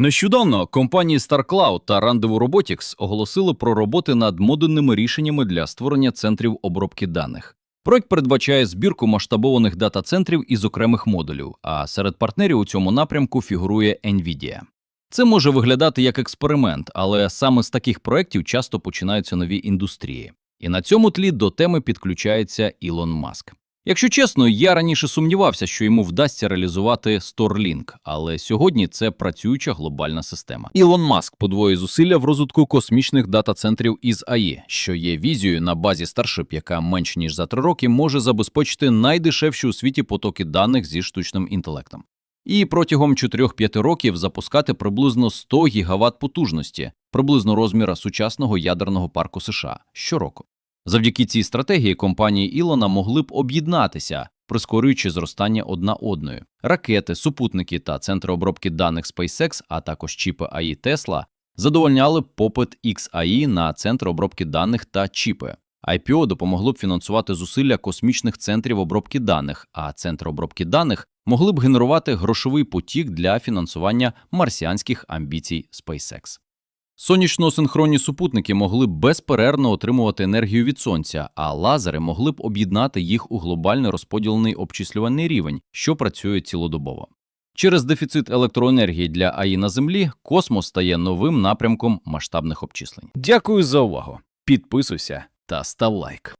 Нещодавно компанії StarCloud та Rendezvous Robotics оголосили про роботи над модульними рішеннями для створення центрів обробки даних. Проект передбачає збірку масштабованих дата-центрів із окремих модулів, а серед партнерів у цьому напрямку фігурує NVIDIA. Це може виглядати як експеримент, але саме з таких проєктів часто починаються нові індустрії. І на цьому тлі до теми підключається Ілон Маск. Якщо чесно, я раніше сумнівався, що йому вдасться реалізувати Starlink, але сьогодні це працююча глобальна система. Ілон Маск подвоює зусилля в розвитку космічних дата-центрів із АІ, що є візією на базі Starship, яка менш ніж за три роки може забезпечити найдешевші у світі потоки даних зі штучним інтелектом. І протягом 4-5 років запускати приблизно 100 гігават потужності, приблизно розміра сучасного ядерного парку США щороку. Завдяки цій стратегії компанії Ілона могли б об'єднатися, прискорюючи зростання одна одної. Ракети, супутники та центри обробки даних SpaceX, а також чіпи АІ Tesla задовольняли попит XAI на центри обробки даних та чіпи. IPO допомогло б фінансувати зусилля космічних центрів обробки даних, а центри обробки даних могли б генерувати грошовий потік для фінансування марсіанських амбіцій SpaceX. Сонячно-синхронні супутники могли б безперервно отримувати енергію від сонця, а лазери могли б об'єднати їх у глобально розподілений обчислювальний рівень, що працює цілодобово. Через дефіцит електроенергії для АІ на Землі космос стає новим напрямком масштабних обчислень. Дякую за увагу. Підписуйся та став лайк.